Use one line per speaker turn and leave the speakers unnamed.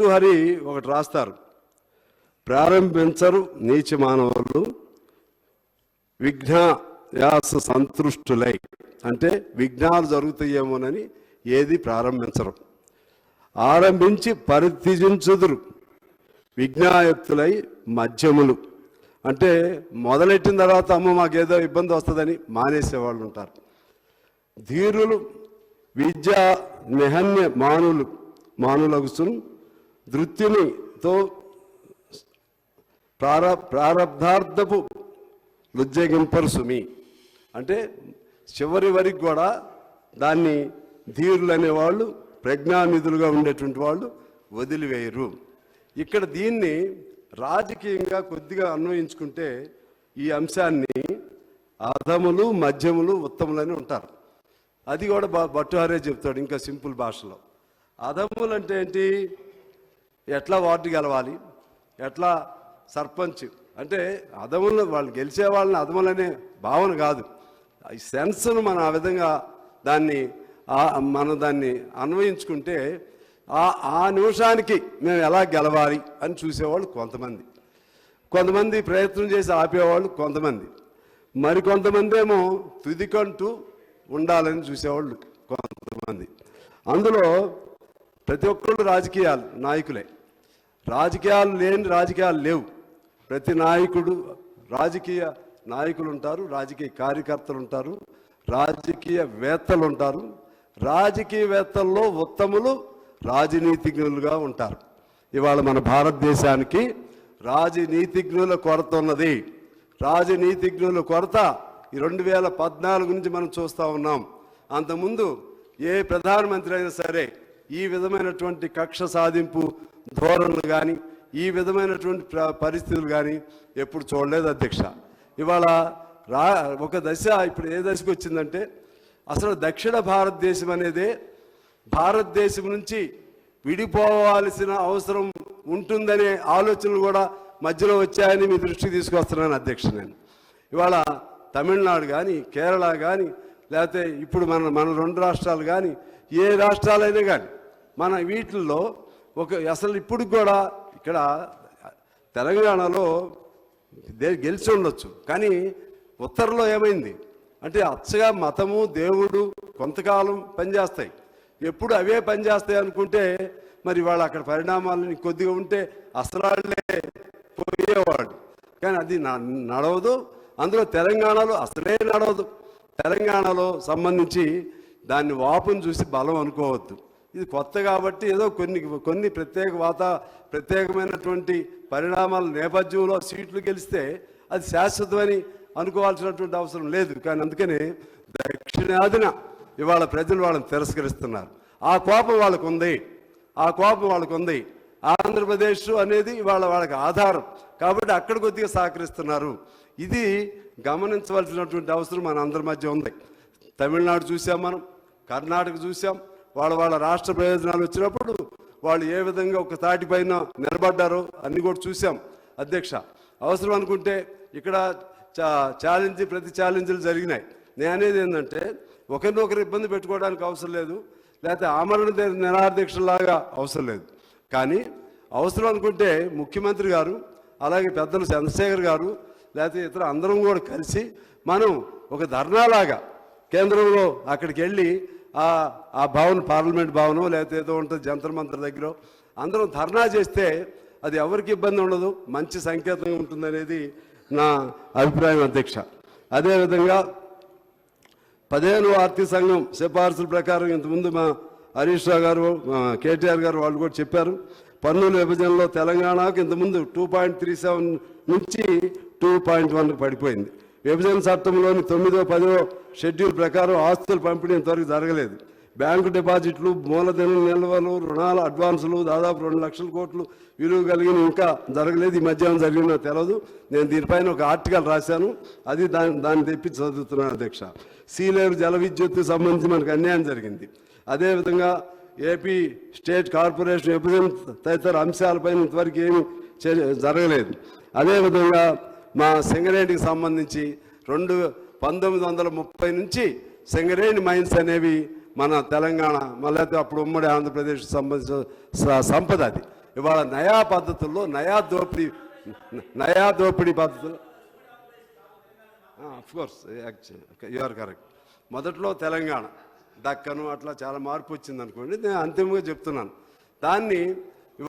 భర్తృహరి ఒకటి రాస్తారు. ప్రారంభించరు నీచ మానవులు. విఘ్నయాస సంతృష్టులై. అంటే విఘ్నాలు జరుగుతాయేమోనని ఏది ప్రారంభించరు. ఆరంభించి పరిత్యజించుదురు. విజ్ఞాయుక్తులై మధ్యములు. అంటే మొదలెట్టిన తర్వాత అమ్మ మాకేదో ఇబ్బంది వస్తుందని మానేసే వాళ్ళు ఉంటారు. ధీరులు విద్య నిహన్య మానులు మానులగుసును ధృత్యునితో ప్రార ప్రారంధార్థపు లుజ్జగింపరుసుమి అంటే చివరి వరకు కూడా దాన్ని ధీరులు అనేవాళ్ళు ప్రజ్ఞానిధులుగా ఉండేటువంటి వాళ్ళు వదిలివేయరు. ఇక్కడ దీన్ని రాజకీయంగా కొద్దిగా అన్వయించుకుంటే ఈ అంశాన్ని అధములు మధ్యములు ఉత్తములని ఉంటారు. అది కూడా బా చెప్తాడు ఇంకా సింపుల్ భాషలో. అధములు అంటే ఏంటి? ఎట్లా వార్డు గెలవాలి? ఎట్లా సర్పంచ్? అంటే అదములు వాళ్ళు గెలిచే వాళ్ళని అదములనే భావన కాదు. ఈ సెన్స్ను మనం ఆ విధంగా దాన్ని మనం దాన్ని అన్వయించుకుంటే ఆ ఆ నిమిషానికి మేము ఎలా గెలవాలి అని చూసేవాళ్ళు కొంతమంది. కొంతమంది ప్రయత్నం చేసి ఆపేవాళ్ళు కొంతమంది. మరికొంతమంది ఏమో తుదికంటూ ఉండాలని చూసేవాళ్ళు కొంతమంది. అందులో ప్రతి ఒక్కళ్ళు రాజకీయాలు నాయకులే. రాజకీయాలు లేని రాజకీయాలు లేవు. ప్రతి నాయకుడు రాజకీయ నాయకులు ఉంటారు రాజకీయ కార్యకర్తలు ఉంటారు రాజకీయవేత్తలు ఉంటారు రాజకీయవేత్తల్లో ఉత్తములు రాజనీతిజ్ఞులుగా ఉంటారు. ఇవాళ మన భారతదేశానికి రాజనీతిజ్ఞుల కొరత ఉన్నది. రాజనీతిజ్ఞుల కొరత ఈ రెండు వేల పద్నాలుగు నుంచి మనం చూస్తూ ఉన్నాం. అంతకుముందు ఏ ప్రధానమంత్రి అయినా సరే ఈ విధమైనటువంటి కక్ష సాధింపు ధోరణులు కానీ ఈ విధమైనటువంటి పరిస్థితులు కానీ ఎప్పుడు చూడలేదు అధ్యక్ష. ఇవాళ రా ఒక దశ ఇప్పుడు ఏ దశకు వచ్చిందంటే అసలు దక్షిణ భారతదేశం అనేదే భారతదేశం నుంచి విడిపోవాల్సిన అవసరం ఉంటుందనే ఆలోచనలు కూడా మధ్యలో వచ్చాయని మీ దృష్టికి తీసుకొస్తున్నాను అధ్యక్ష నేను. ఇవాళ తమిళనాడు కానీ కేరళ కానీ లేకపోతే ఇప్పుడు మన మన రెండు రాష్ట్రాలు కానీ ఏ రాష్ట్రాలైనా కానీ మన వీటిల్లో ఒక అసలు ఇప్పుడు కూడా ఇక్కడ తెలంగాణలో దే- గెలిచి ఉండొచ్చు. కానీ ఉత్తర్లో ఏమైంది? అంటే అచ్చగా మతము దేవుడు కొంతకాలం పనిచేస్తాయి. ఎప్పుడు అవే పనిచేస్తాయి అనుకుంటే మరి వాళ్ళు అక్కడ పరిణామాలు కొద్దిగా ఉంటే అసలాళ్ళే పోయేవాడు కానీ అది న- నడవదు. అందులో తెలంగాణలో అసలే నడవదు. తెలంగాణలో సంబంధించి దాన్ని వాపును చూసి బలం అనుకోవద్దు. ఇది కొత్త కాబట్టి ఏదో కొన్ని కొన్ని ప్రత్యేక వాత ప్రత్యేకమైనటువంటి పరిణామాల నేపథ్యంలో సీట్లు గెలిస్తే అది శాశ్వతమని అనుకోవాల్సినటువంటి అవసరం లేదు. కానీ అందుకనే దక్షిణాదిన ఇవాళ ప్రజలు వాళ్ళని తిరస్కరిస్తున్నారు. ఆ కోపం వాళ్ళకు ఉంది. ఆ కోపం వాళ్ళకు ఉంది. ఆంధ్రప్రదేశ్ అనేది ఇవాళ వాళ్ళకి ఆధారం. కాబట్టి అక్కడ కొద్దిగా సహకరిస్తున్నారు. ఇది గమనించవలసినటువంటి అవసరం మన అందరి మధ్య ఉంది. తమిళనాడు చూసాం మనం కర్ణాటక చూసాం వాళ్ళ వాళ్ళ రాష్ట్ర ప్రయోజనాలు వచ్చినప్పుడు వాళ్ళు ఏ విధంగా ఒక తాటిపైన నిలబడ్డారో అన్ని కూడా చూసాం అధ్యక్ష అవసరం అనుకుంటే ఇక్కడ చా ఛాలెంజ్ ప్రతి ఛాలెంజ్లు జరిగినాయి. నేను అనేది ఏంటంటే ఒకరినొకరు ఇబ్బంది పెట్టుకోవడానికి అవసరం లేదు లేకపోతే ఆమరణ దే- అవసరం లేదు. కానీ అవసరం అనుకుంటే ముఖ్యమంత్రి గారు అలాగే పెద్దలు చంద్రశేఖర్ గారు లేకపోతే ఇతర అందరం కూడా కలిసి మనం ఒక ధర్నాలాగా కేంద్రంలో అక్కడికి వెళ్ళి ఆ ఆ భవన్ పార్లమెంట్ భవనం లేకపోతే ఏదో ఉంటుంది జంతర్ మంత్ర దగ్గర అందరం ధర్నా చేస్తే అది ఎవరికి ఇబ్బంది ఉండదు మంచి సంకేతంగా ఉంటుందనేది నా అభిప్రాయం అధ్యక్ష. అదేవిధంగా పదిహేను ఆర్థిక సంఘం సిఫార్సుల ప్రకారం ఇంతకుముందు మా హరీష్ రావు గారు కేటీఆర్ గారు వాళ్ళు కూడా చెప్పారు పన్నుల విభజనలో తెలంగాణకు ఇంతకుముందు టూ పాయింట్ త్రీ సెవెన్ నుంచి టూ పాయింట్ వన్కి పడిపోయింది. విభజన చట్టంలోని తొమ్మిదో పదో షెడ్యూల్ ప్రకారం ఆస్తులు పంపిణీ ఇంతవరకు జరగలేదు. బ్యాంకు డిపాజిట్లు మూలధన నిల్వలు రుణాలు అడ్వాన్సులు దాదాపు రెండు లక్షల కోట్లు విలువ కలిగిన ఇంకా జరగలేదు. ఈ మధ్యాహ్నం జరిగిందో తెలియదు నేను దీనిపైన ఒక ఆర్టికల్ రాశాను. అది దాన్ని దాన్ని తెప్పి చదువుతున్నాను అధ్యక్ష. సీలేరు జల విద్యుత్ సంబంధించి మనకు అన్యాయం జరిగింది. అదేవిధంగా ఏపీ స్టేట్ కార్పొరేషన్ విభజన తదితర అంశాలపైన ఇంతవరకు ఏమి జరగలేదు. అదేవిధంగా మా సింగరేణికి సంబంధించి రెండు పంతొమ్మిది వందల ముప్పై నుంచి సింగరేణి మైన్స్ అనేవి మన తెలంగాణ మళ్ళీ అప్పుడు ఉమ్మడి ఆంధ్రప్రదేశ్ సంబంధించిన సంపద అది. ఇవాళ నయా పద్ధతుల్లో నయా దోపిడీ నయా దోపిడీ పద్ధతులు of course you are correct మొదట్లో తెలంగాణ దక్కను అట్లా చాలా మార్పు వచ్చింది అనుకోండి నేను అంతిమంగా చెప్తున్నాను. దాన్ని